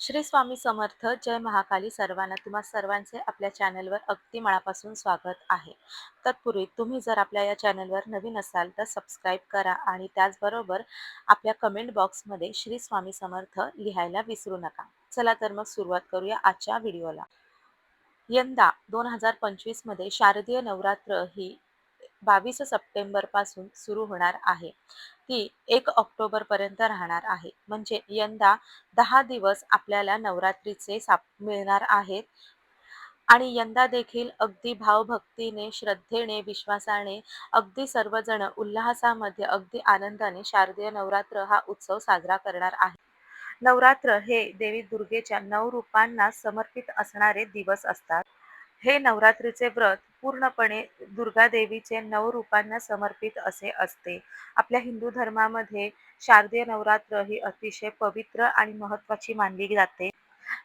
श्री स्वामी समर्थ जय महाकाली सर्वांना. तुम्हा सर्वांचे आपल्या चॅनलवर अगदी मळापासून स्वागत आहे. तत्पूर्वी तुम्ही जर आपल्या या चॅनलवर नवीन असाल तर सबस्क्राईब करा आणि त्याचबरोबर आपल्या कमेंट बॉक्समध्ये श्री स्वामी समर्थ लिहायला विसरू नका. चला तर मग सुरुवात करूया आजच्या व्हिडिओला यंदा दोन हजार पंचवीसमध्ये शारदीय नवरात्र ही बावीस सप्टेंबरपासून सुरू होणार आहे. ती एक ऑक्टोबरपर्यंत राहणार आहे. म्हणजे यंदा दहा दिवस आपल्याला नवरात्रीचे साप मिळणार आहेत. आणि यंदा देखील अगदी भावभक्तीने श्रद्धेने विश्वासाने अगदी सर्वजण उल्हासामध्ये अगदी आनंदाने शारदीय नवरात्र हा उत्सव साजरा करणार आहे. नवरात्र हे देवी दुर्गेच्या नऊ रूपांना समर्पित असणारे दिवस असतात. हे नवरात्रीचे व्रत पूर्णपणे दुर्गा देवीचे नऊ रूपांना समर्पित असे असते. आपल्या हिंदू धर्मामध्ये शारदीय नवरात्र ही अतिशय पवित्र आणि महत्त्वाची मानली जाते.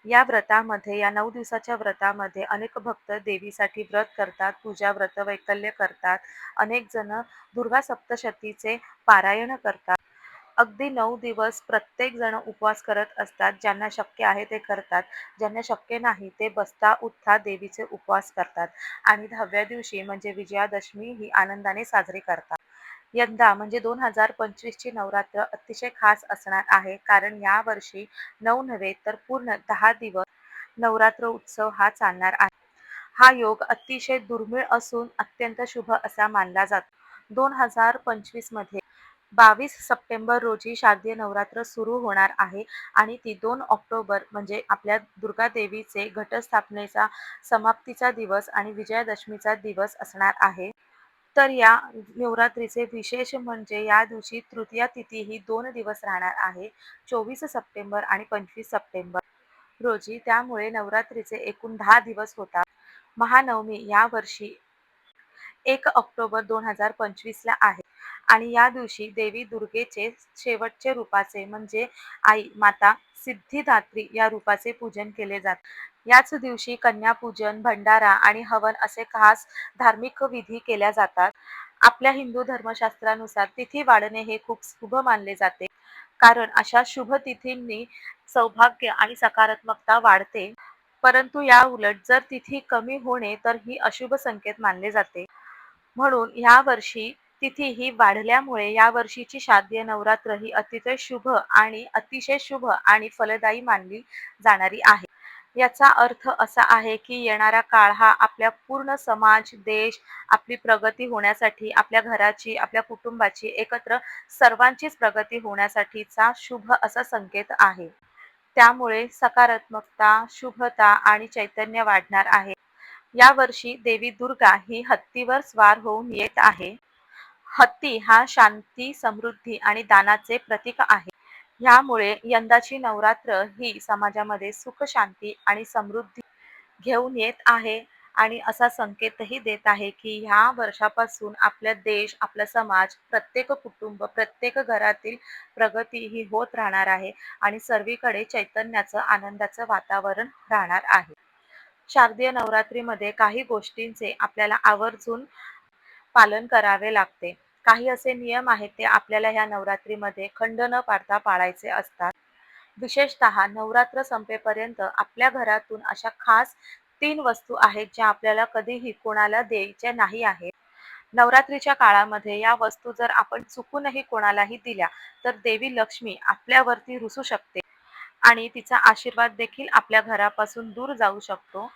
या व्रतामध्ये या नऊ दिवसाच्या व्रतामध्ये अनेक भक्त देवीसाठी व्रत करतात पूजा व्रत वैकल्य करतात. अनेक जण दुर्गा सप्तशतीचे पारायण करतात. अगदी नऊ दिवस प्रत्येक जण उपवास करत असतात. ज्यांना शक्य आहे ते करतात. ज्यांना शक्य नाही ते बसता उठता देवीचे उपवास करतात. आणि दहाव्या दिवशी म्हणजे विजयादशमी ही आनंदाने साजरी करतात. यंदा म्हणजे दोन हजार पंचवीसची नवरात्र अतिशय खास असणार आहे. कारण यावर्षी नऊ नव्हे तर पूर्ण दहा दिवस नवरात्र उत्सव हा चालणार आहे. हा योग अतिशय दुर्मिळ असून अत्यंत शुभ असा मानला जातो. दोन हजार पंचवीसमध्ये बावीस सप्टेंबर रोजी शारदीय नवरात्र सुरू होणार आहे आणि ती दोन ऑक्टोबर म्हणजे आपल्या दुर्गा देवीचे घटस्थापनेचा समाप्तीचा दिवस आणि विजयादशमीचा दिवस असणार आहे. तर या नवरात्रीचे विशेष म्हणजे या दिवशी तृतीया तिथी ही दोन दिवस राहणार आहे चोवीस सप्टेंबर आणि पंचवीस सप्टेंबर रोजी. त्यामुळे नवरात्रीचे एकूण दहा दिवस होतात. महानवमी या वर्षी एक ऑक्टोबर दोन हजार पंचवीसला आहे. आणि या दिवशी देवी दुर्गेचे शेवटचे रूपाचे म्हणजे आई माता सिद्धिदात्री या रूपाचे पूजन केले जाते. याच दिवशी कन्यापूजन भंडारा आणि हवन असे खास धार्मिक विधी केल्या जातात. आपल्या हिंदू धर्मशास्त्रानुसार तिथी वाढणे हे खूप शुभ मानले जाते. कारण अशा शुभ तिथींनी सौभाग्य आणि सकारात्मकता वाढते. परंतु या उलट जर तिथी कमी होणे तर ही अशुभ संकेत मानले जाते. म्हणून या वर्षी तिथी ही वाढल्यामुळे या वर्षीची शारदीय नवरात्र ही अतिशय शुभ आणि अतिशय शुभ आणि फलदायी मानली जाणारी आहे. याचा अर्थ असा आहे की येणारा काळ हा आपल्या पूर्ण समाज देश आपली प्रगती होण्यासाठी आपल्या घराची आपल्या कुटुंबाची एकत्र सर्वांचीच प्रगती होण्यासाठीचा शुभ असा संकेत आहे. त्यामुळे सकारात्मकता शुभता आणि चैतन्य वाढणार आहे. या वर्षी देवी दुर्गा ही हत्तीवर स्वार होऊन येत आहे. हत्ती हा शांती समृद्धी आणि दानाचे प्रतीक आहे. ह्यामुळे यंदाची नवरात्र ही समाजामध्ये सुख शांती आणि समृद्धी घेऊन येत आहे आणि असा संकेतही देत आहे की ह्या वर्षापासून आपला देश आपला समाज प्रत्येक कुटुंब प्रत्येक घरातील प्रगती ही होत राहणार आहे आणि सर्वीकडे चैतन्याचं आनंदाचं वातावरण राहणार आहे. शारदीय नवरात्रीमध्ये काही गोष्टींचे आपल्याला आवर्जून पालन करावे लागते. काही असे नियम आहेत ते आपल्याला ह्या नवरात्रीमध्ये खंड न पाडता पाळायचे असतात. विशेषतः नवरात्र संपेपर्यंत आपल्या घरातून अशा खास तीन वस्तू आहेत ज्या आपल्याला कधीही कोणाला द्यायच्या नाही आहेत. नवरात्रीच्या काळामध्ये या वस्तू जर आपण चुकूनही कोणालाही दिल्या तर देवी लक्ष्मी आपल्यावरती रुसू शकते आणि तिचा आशीर्वाद देखील आपल्या घरापासून दूर जाऊ शकतो.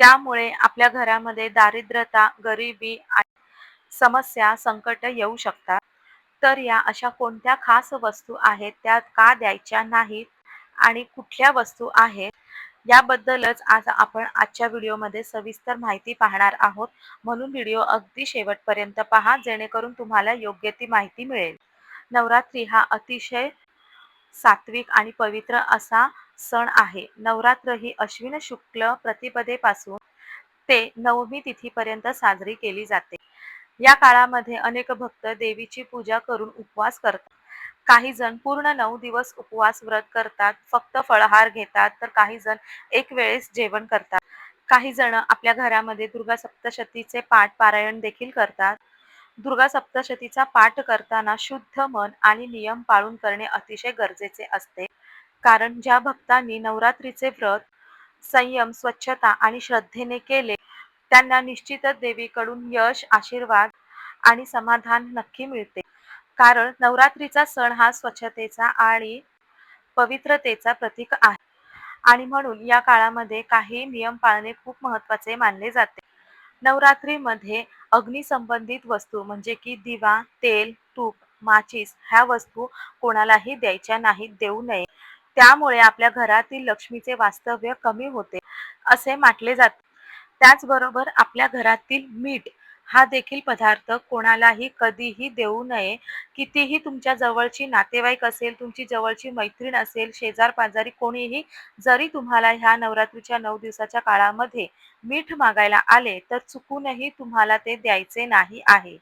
त्यामुळे आपल्या घरामध्ये दारिद्रता गरिबी समस्या संकट येऊ शकतात. तर या अशा कोणत्या खास वस्तू आहेत? त्या का द्यायच्या नाहीत? आणि कुठल्या वस्तू आहेत? याबद्दलच आज आपण आजच्या व्हिडिओमध्ये सविस्तर माहिती पाहणार आहोत. म्हणून व्हिडिओ अगदी शेवटपर्यंत पहा जेणेकरून तुम्हाला योग्य ती माहिती मिळेल. नवरात्री हा अतिशय सात्विक आणि पवित्र असा सण आहे. नवरात्र ही अश्विन शुक्ल प्रतिपदेपासून ते नवमी तिथीपर्यंत साजरी केली जाते. या काळामध्ये अनेक भक्त देवीची पूजा करून उपवास करतात. काही जण पूर्ण नऊ दिवस उपवास व्रत करतात फक्त फळहार घेतात तर काही जण एक वेळेस जेवण करतात. काही जण आपल्या घरामध्ये दुर्गा सप्तशतीचे पाठ पारायण देखील करतात. दुर्गा सप्तशतीचा पाठ करताना शुद्ध मन आणि नियम पाळून करणे अतिशय गरजेचे असते. कारण ज्या भक्तांनी नवरात्रीचे व्रत संयम, स्वच्छता आणि श्रद्धेने केले त्यांना निश्चितच देवीकडून यश, आशीर्वाद आणि समाधान नक्की मिळते. कारण नवरात्रीचा सण हा स्वच्छतेचा आणि पवित्रतेचा प्रतीक आहे आणि म्हणून या काळामध्ये काही नियम पाळणे खूप महत्त्वाचे मानले जाते. नवरात्रीमध्ये अग्निसंबंधित वस्तू म्हणजे की दिवा, तेल, तूप, माचीस ह्या वस्तू कोणालाही द्यायच्या नाहीत, देऊ नये. त्यामुळे आपल्या घरातील लक्ष्मीचे वास्तव्य कमी होते असे म्हटले जाते. त्याचबरोबर आपल्या घरातील मीठ हा देखील पदार्थ कोणालाही कधीही देऊ नये. कितीही तुमच्या जवळची नातेवाईक असेल, तुमची जवळची मैत्रीण असेल, शेजार-पाजारी कोणीही जरी तुम्हाला ह्या नवरात्रीच्या नऊ दिवसाच्या काळामध्ये मीठ मागायला आले, तर चुकूनही तुम्हाला ते द्यायचे नाही आहे.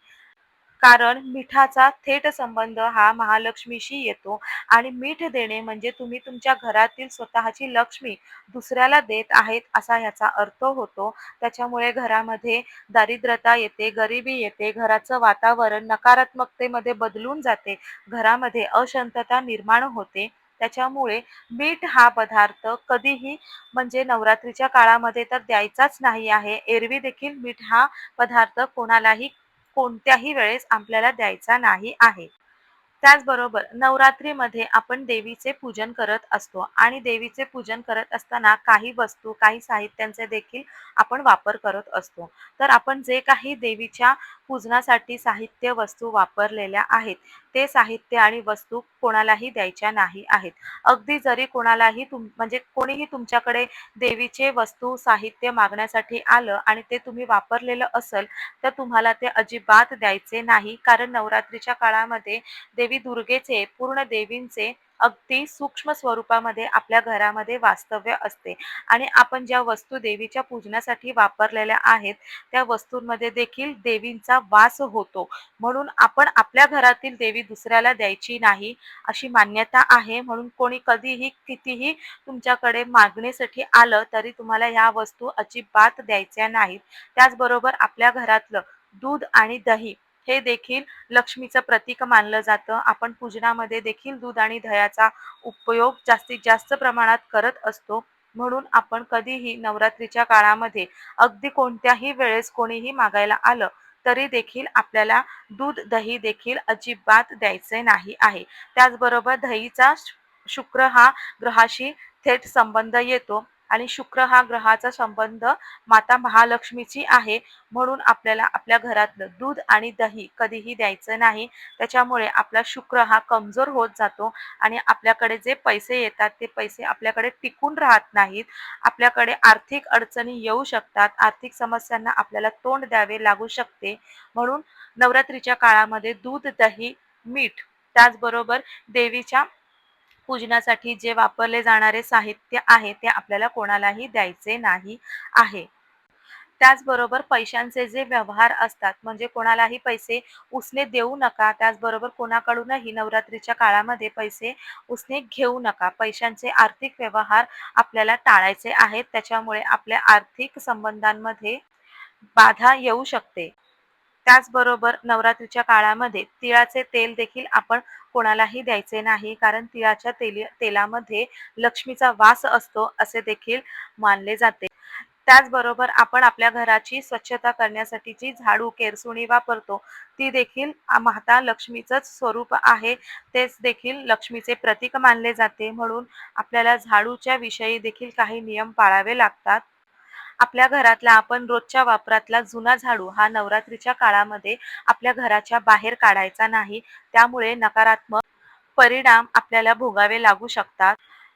कारण मिठाचा थेट संबंध हा महालक्ष्मीशी येतो आणि मीठ देणे म्हणजे तुम्ही तुमच्या घरातील स्वतःची लक्ष्मी दुसऱ्याला देत आहेत असा ह्याचा अर्थ होतो. त्याच्यामुळे घरामध्ये दारिद्र्यता येते, गरिबी येते, घराचं वातावरण नकारात्मकतेमध्ये बदलून जाते, घरामध्ये अशांतता निर्माण होते. त्याच्यामुळे मीठ हा पदार्थ कधीही म्हणजे नवरात्रीच्या काळामध्ये तर द्यायचाच नाही आहे. एरवी देखील मीठ हा पदार्थ कोणालाही कोणत्याही वेळेस आपल्याला द्यायचा नाही आहे. त्याचबरोबर नवरात्रीमध्ये आपण देवीचे पूजन करत असतो आणि देवीचे पूजन करत असताना काही वस्तू, काही साहित्यांचे देखील आपण वापर करत असतो. तर आपण जे काही देवीच्या पूजनासाठी साहित्य, वस्तू वापरलेल्या आहेत, ते साहित्य आणि वस्तू कोणालाही द्यायच्या नाही आहेत. अगदी जरी कोणालाही तुम म्हणजे कोणीही तुमच्याकडे देवीचे वस्तू, साहित्य मागण्यासाठी आलं आणि ते तुम्ही वापरलेलं असेल, तर तुम्हाला ते अजिबात द्यायचे नाही. कारण नवरात्रीच्या काळामध्ये देवी दुर्गेचे, पूर्ण देवींचे अगदी सूक्ष्म स्वरूपामध्ये आपल्या घरामध्ये वास्तव्य असते आणि आपण ज्या वस्तू देवीच्या पूजनासाठी वापरलेल्या आहेत, त्या वस्तूंमध्ये देखील देवींचा वास होतो. म्हणून आपण आपल्या घरातील देवी दुसऱ्याला द्यायची नाही, अशी मान्यता आहे. म्हणून कोणी कधीही, कितीही तुमच्याकडे मागणीसाठी आलं, तरी तुम्हाला ह्या वस्तू अजिबात द्यायच्या नाहीत. त्याचबरोबर आपल्या घरातलं दूध आणि दही हे देखील लक्ष्मीचं प्रतीक मानलं जातं. आपण पूजनामध्ये देखील दूध आणि दह्याचा उपयोग जास्तीत जास्त प्रमाणात करत असतो. म्हणून आपण कधीही नवरात्रीच्या काळामध्ये अगदी कोणत्याही वेळेस कोणीही मागायला आलं, तरी देखील आपल्याला दूध, दही देखील अजिबात द्यायचे नाही आहे. त्याचबरोबर दहीचा शुक्र हा ग्रहाशी थेट संबंध येतो आणि शुक्र हा ग्रहाचा संबंध माता महालक्ष्मीची आहे. म्हणून आपल्याला आपल्या घरातलं दूध आणि दही कधीही द्यायचं नाही. त्याच्यामुळे आपला शुक्र हा कमजोर होत जातो आणि आपल्याकडे जे पैसे येतात, ते पैसे आपल्याकडे टिकून राहत नाहीत. आपल्याकडे आर्थिक अडचणी येऊ शकतात. आर्थिक समस्यांना आपल्याला तोंड द्यावे लागू शकते. म्हणून नवरात्रीच्या काळामध्ये दूध, दही, मीठ त्याचबरोबर देवीच्या पूजनासाठी जे वापरले जाणारे साहित्य आहे, ते आपल्याला कोणालाही द्यायचे नाही आहे. त्याचबरोबर पैशांचे जे व्यवहार असतात, म्हणजे कोणालाही पैसे उसने देऊ नका. त्याचबरोबर कोणाकडूनही नवरात्रीच्या काळामध्ये पैसे उसने घेऊ नका. पैशांचे आर्थिक व्यवहार आपल्याला टाळायचे आहेत. त्याच्यामुळे आपल्या आर्थिक संबंधांमध्ये बाधा येऊ शकते. त्याचबरोबर नवरात्रीच्या काळामध्ये तिळाचे तेल देखील आपण कोणालाही द्यायचे नाही. कारण तिळाच्या तेली तेलामध्ये लक्ष्मीचा वास असतो, असे देखील मानले जाते. त्याचबरोबर आपण आपल्या घराची स्वच्छता करण्यासाठी जी झाडू, केरसुणी वापरतो, ती देखील माता लक्ष्मीचंच स्वरूप आहे. तेच देखील लक्ष्मीचे प्रतीक मानले जाते. म्हणून आपल्याला झाडूच्या विषयी देखील काही नियम पाळावे लागतात. आपल्या घरातला आपण रोजच्या वापरातला जुना झाडू हा नवरात्रीच्या काळामध्ये आपल्या घराच्या बाहेर काढायचा नाही. त्यामुळे नकारात्मक परिणाम आपल्याला भोगावे लागू शकतात.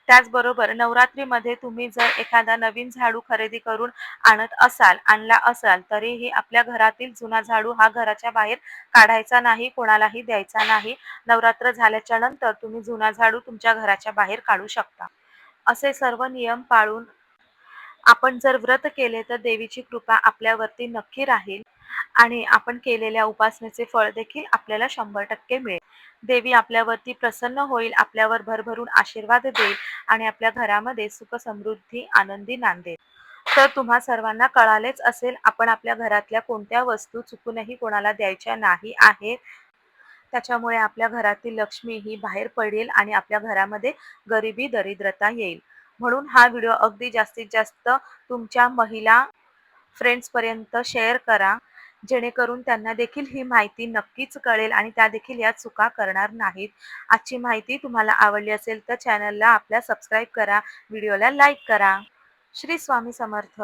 त्याचबरोबर नवरात्रीमध्ये तुम्ही जर एखादा नवीन झाडू खरेदी करून आणत असाल, आणला असाल, तरीही आपल्या घरातील जुना झाडू हा घराच्या बाहेर काढायचा नाही, कोणालाही द्यायचा नाही. नवरात्र झाल्याच्यानंतर तुम्ही जुना झाडू तुमच्या घराच्या बाहेर काढू शकता. असे सर्व नियम पाळून आपण जर व्रत केले, तर देवीची कृपा आपल्यावरती नक्की राहील आणि आपण केलेल्या उपासनेचे फळ देखील आपल्याला शंभर टक्के मिळेल. देवी आपल्यावरती प्रसन्न होईल, आपल्यावर भरभरून आशीर्वाद देईल आणि आपल्या घरामध्ये सुख, समृद्धी, आनंदी नांदेल. तर तुम्हा सर्वांना कळालेच असेल, आपण आपल्या घरातल्या कोणत्या वस्तू चुकूनही कोणाला द्यायच्या नाही आहेत. त्याच्यामुळे आपल्या घरातील लक्ष्मी ही बाहेर पडेल आणि आपल्या घरामध्ये गरिबी दरिद्रता येईल म्हणून हा व्हिडिओ अगदी जास्तीत जास्त तुमच्या महिला फ्रेंड्सपर्यंत शेअर करा. जेणेकरून त्यांना देखील ही माहिती नक्कीच कळेल आणि त्या देखील या चुका करणार नाहीत. आजची माहिती तुम्हाला आवडली असेल तर चॅनलला आपल्या सबस्क्राईब करा. व्हिडिओला लाईक करा. श्री स्वामी समर्थ.